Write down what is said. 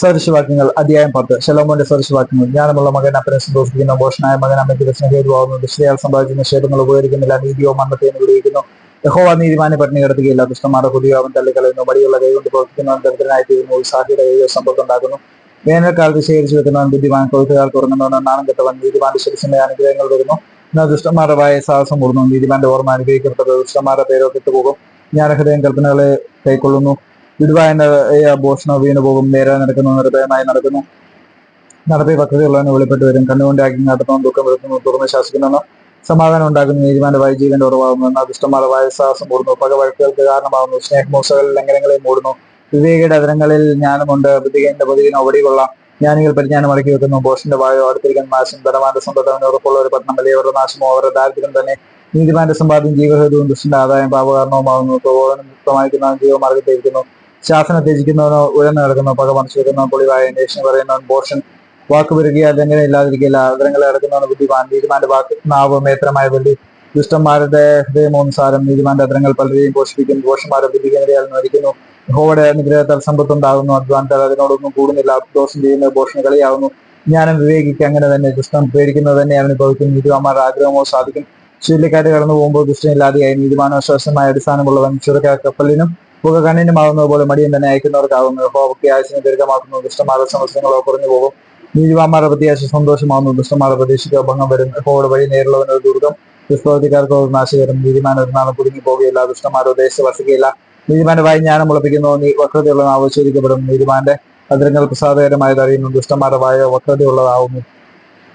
സദൃശവാക്യങ്ങൾ അധ്യായം പത്ത്. ശലോമോന്റെ സദൃശവാക്യങ്ങൾ ജ്ഞാനമുള്ള മകൻ അപ്പനെ സന്തോഷിക്കുന്ന മോഷനായ മകൻ അമ്മയ്ക്ക് രചനഹേതുവാകുന്നു ദുഷ്ടയാൽ സമ്പാദിക്കുന്ന നിഷേധങ്ങൾ ഉപകരിക്കുന്നില്ല. നീതിയോ മരണത്തെ വിളിക്കുന്നു യഹോവ നീതിമാനെ പട്ടിണി കിടത്തുകയില്ല ദുഷ്ടന്മാരുടെ പുതിയ അവൻ തള്ളിക്കളയുന്നു മടിയുള്ള കൈകൊണ്ട് പ്രവർത്തിക്കുന്നവൻ ദരിദ്രനായി തീരുന്നു ഉത്സാഹിയുടെ കൈയോ ഉണ്ടാകുന്നു വേനൽക്കാലത്ത് ശേഖരിച്ചു വെക്കുന്നവൻ ബുദ്ധിമാൻ കൊഴുത്തുകാർക്ക് ഉറങ്ങുന്നവൻ നാണം കെട്ടവൻ നീതിമാന്റെ ശിരസിന്റെ അനുഗ്രഹങ്ങൾ വരുന്നു. എന്നാൽ ദുഷ്ടന്മാരുടെ വായ സാഹസം കൂടുന്നു. നീതിമാന്റെ ഓർമ്മ അനുഗ്രഹിക്കപ്പെട്ടത് ദുഷ്ടന്മാരുടെ പേരോ കെട്ടുപോകും. ജ്ഞാനഹൃദയം കൽപ്പനകളെ കൈക്കൊള്ളുന്നു. വിടുവായ ഭൂഷണ വീണു പോകും നേരെ നടക്കുന്നു നിർഭയമായി നടക്കുന്നു. നടപ്പി പദ്ധതിയുള്ളവന് വെളിപ്പെട്ട് വരും. കണ്ണുകൊണ്ട് ആക്കി നടത്തുന്നു ദുഃഖം വരുത്തുന്നു തുറന്ന് ശാസിക്കുന്നു സമാധാനം ഉണ്ടാകുന്നു. നീതിമാന്റെ ജീവന്റെ ഉറവാകുന്നു. എന്നാൽ ദുഷ്ടന്മാരുടെ വയസ്സാസം മൂടുന്നു പക വഴക്കുകൾക്ക് കാരണമാകുന്നു. സ്നേഹമോസകളിൽ ലംഘനങ്ങളെ മൂടുന്നു. വിവേകയുടെ അതിരങ്ങളിൽ ജ്ഞാനമുണ്ട്. ബുദ്ധികന്റെ പതിവിന് കൊള്ളാം ജ്ഞാനികൾ പരിജ്ഞാനം അടക്കി വെക്കുന്നു. ബോഷന്റെ വായോ അടുത്തിരിക്കാൻ നാശം ധനവാന്റെ സമ്പത്തവന് ഉറപ്പുള്ള ഒരു പട്ടണം. വലിയവരുടെ നാശമോ അവരുടെ ദാരിദ്ര്യം തന്നെ നീതിമാന്റെ സമ്പാദ്യം ജീവഹേതുവും ദുഷ്ടന്റെ ആദായം പാപകാരണവുമാകുന്നു. പ്രബോധനം മുക്തമായിരിക്കുന്നവൻ ജീവമാർഗത്തെ ഇരിക്കുന്നു ശാസനം ത്യജിക്കുന്നവനോ ഉയർന്നു കിടക്കുന്നോ പക മറിച്ചു വെക്കുന്നവൻ പൊളിവായ അന്വേഷണം പറയുന്നവൻ പോർഷൻ വാക്ക് പെരുകിയാൽ എങ്ങനെ ഇല്ലാതിരിക്കില്ല ആഗ്രഹങ്ങളെ അടക്കുന്നവന് ബുദ്ധിമാൻ നീതിമാന്റെ വാക്ക് നാവ് മേത്രമായ വെള്ളി. ദുഷ്ടന്മാരുടെ ഹൃദയമോനുസാരം നീതിമാന്റെ അതരങ്ങൾ പലരെയും പോഷിപ്പിക്കും ദോഷന്മാരെ ബുദ്ധികേന്ദ്രയാൽ നരിക്കുന്നു ഹോവടെ അനുഗ്രഹത്താൽ സമ്പത്തുണ്ടാകുന്നു. അധ്വാനത്താൽ അതിനോടൊന്നും കൂടുന്നില്ല. ദോഷം ചെയ്യുന്ന ഭോഷണ കളിയാവുന്നു. ജ്ഞാനം വിവേകിക്ക് അങ്ങനെ തന്നെ. ദുഷ്ടം പേടിക്കുന്നത് തന്നെ അവന് ഭവിക്കും നീതിമാന്മാരുടെ ആഗ്രഹമോ സാധിക്കും. ചുഴലിക്കാറ്റ് കടന്നു പോകുമ്പോൾ ദുഷ്ടനില്ലാതെയായി. നീതിമാനോ ശ്വാസമായ അടിസ്ഥാനമുള്ളവൻ ചുരക്ക കപ്പലിനും പുക കണ്ണിനുമാകുന്നത് പോലെ മടിയൻ തന്നെ അയക്കുന്നവർക്കാകുന്നു. ഹോവൊക്കെ ആവശ്യം ദുരിതമാക്കുന്നു ദുഷ്ടന്മാരുടെ സമസ്യങ്ങളോ കുറഞ്ഞു പോകും. നീതിമാന്മാരുടെ പ്രത്യാശ സന്തോഷമാകുന്നു ദുഷ്ടമാരുടെ പ്രതീക്ഷയ്ക്ക് ഭംഗം വരും. ഹോട് വഴി നേരിടുന്നവന് ഒരു ദുർഗം ദുഷ്പ്രവർത്തിക്കാർക്ക് നാശകരം നീതിമാൻ ഒരു നാളും കുടുങ്ങി പോവുകയില്ല ദുഷ്ടമാരോ ദേശത്ത് വസിക്കുകയില്ല. നീതിമാന്റെ വായി ജ്ഞാനം മുളപ്പിക്കുന്നു നീ വക്രതയുള്ള നീതിമാന്റെ അതിരങ്ങൾ പ്രസാദകരമായത് അറിയുന്നു ദുഷ്ടന്മാരുടെ വായ വക്രതയുള്ളതാവുന്നു